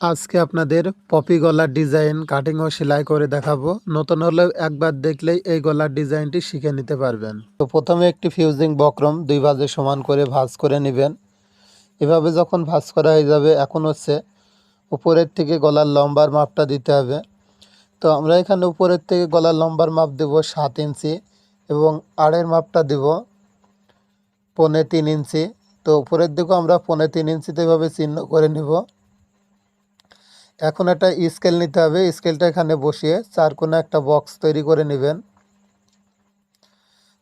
আজকে আপনাদের পপি গলার ডিজাইন কাটিং ও সেলাই করে দেখাবো। নতুন হলেও একবার দেখলেই এই গলার ডিজাইনটি শিখে নিতে পারবেন। তো প্রথমে একটি ফিউজিং বক্রম দুই বাজে সমান করে ভাঁজ করে নেবেন। এভাবে যখন ভাঁজ করা হয়ে যাবে, এখন হচ্ছে উপরের থেকে গলার লম্বার মাপটা দিতে হবে। তো আমরা এখানে উপরের থেকে গলার লম্বার মাপ দেব সাত ইঞ্চি এবং আড়ের মাপটা দেব পৌনে তিন ইঞ্চি। তো উপরের দিকেও আমরা পৌনে তিন ইঞ্চিতে এভাবে চিহ্ন করে নেব। এখন একটা স্কেল নিতে হবে। স্কেলটা এখানে বসিয়ে চার কোণে একটা বক্স তৈরি করে নেবেন।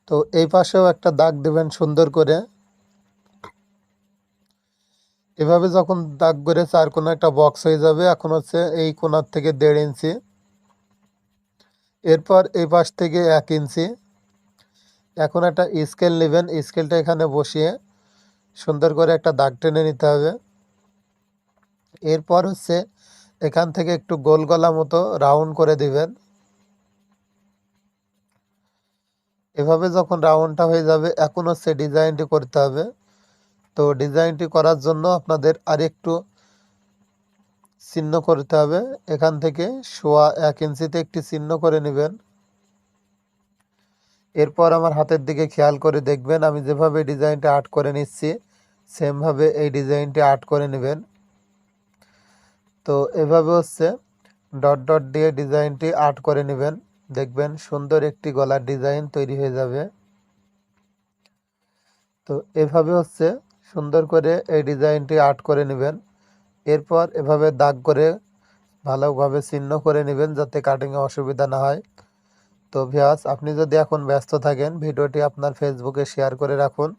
তো এই পাশেও একটা দাগ দেবেন সুন্দর করে। এভাবে যখন দাগ করে চার কোণে একটা বক্স হয়ে যাবে, এখন হচ্ছে এই কোণার থেকে দেড় ইঞ্চি। এরপর এই পাশ থেকে এক ইঞ্চি। এখন একটা স্কেল নেবেন। স্কেলটা এখানে বসিয়ে সুন্দর করে একটা দাগ টেনে নিতে হবে। এরপর হচ্ছে এখান থেকে একটু গোল গলা মতো রাউন্ড করে দিবেন। এভাবে যখন রাউন্ডটা হয়ে যাবে, এখন হচ্ছে ডিজাইনটি করতে হবে। তো ডিজাইনটি করার জন্য আপনাদের আরেকটু চিহ্ন করতে হবে। এখান থেকে সোয়া এক ইঞ্চিতে একটি চিহ্ন করে নেবেন। এরপর আমার হাতের দিকে খেয়াল করে দেখবেন, আমি যেভাবে ডিজাইনটা আর্ট করে নিচ্ছি, সেমভাবে এই ডিজাইনটি আর্ট করে নেবেন। তো এভাবে হচ্ছে ডট ডট দিয়ে ডিজাইনটি আর্ট করে নেবেন। দেখবেন সুন্দর একটি গলার ডিজাইন তৈরি হয়ে যাবে। তো এভাবে হচ্ছে সুন্দর করে এই ডিজাইনটি আর্ট করে নেবেন। এরপর এভাবে দাগ করে ভালোভাবে চিহ্ন করে নেবেন যাতে কাটিংয়ে অসুবিধা না হয়। তো ভিয়াস আপনি যদি এখন ব্যস্ত থাকেন, ভিডিওটি আপনার ফেসবুকে শেয়ার করে রাখুন।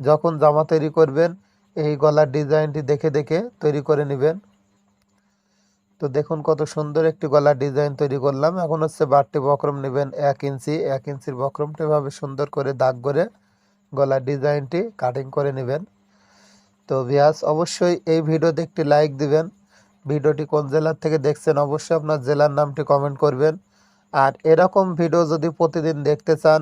যখন জামা তৈরি করবেন, এই গলার ডিজাইনটি দেখে দেখে তৈরি করে নেবেন। তো দেখুন কত সুন্দর একটি গলার ডিজাইন তৈরি করলাম। এখন হচ্ছে বাড়তি বক্রম নেবেন এক ইঞ্চি। এক ইঞ্চির বক্রমটা এভাবে সুন্দর করে দাগ করে গলার ডিজাইনটি কাটিং করে নেবেন। তো ভিয়াস অবশ্যই এই ভিডিওতে একটি লাইক দিবেন। ভিডিওটি কোন জেলার থেকে দেখছেন অবশ্যই আপনার জেলার নামটি কমেন্ট করবেন। আর এরকম ভিডিও যদি প্রতিদিন দেখতে চান,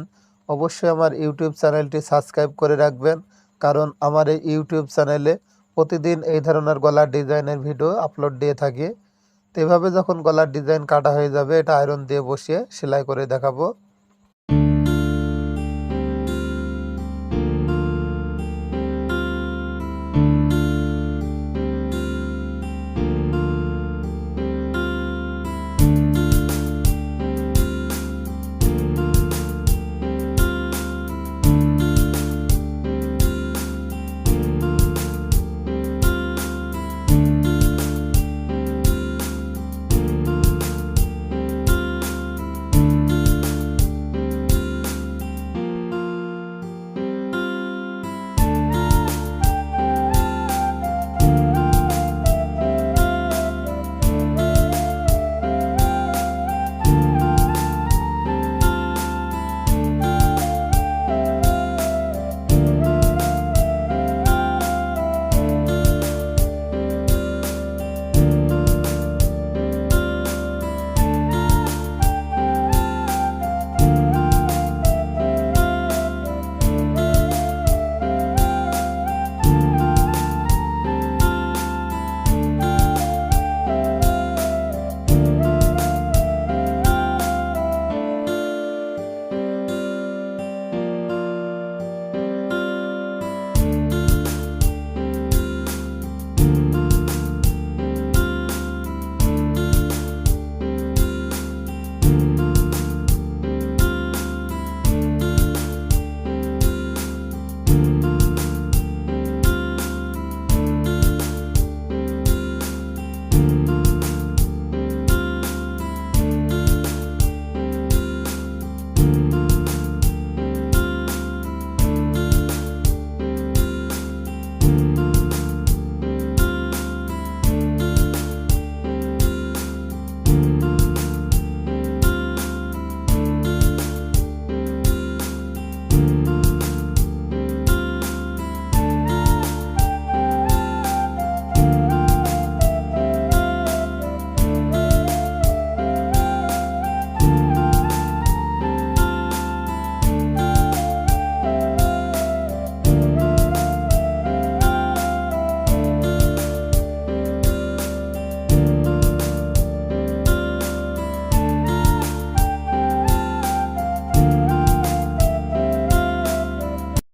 অবশ্যই আমার ইউটিউব চ্যানেলটি সাবস্ক্রাইব করে রাখবেন। কারণ আমার এই ইউটিউব চ্যানেলে প্রতিদিন এই ধরনের গলার ডিজাইনের ভিডিও আপলোড দিয়ে থাকি। তো এভাবে যখন গলার ডিজাইন কাটা হয়ে যাবে, এটা আয়রন দিয়ে বসিয়ে সেলাই করে দেখাবো।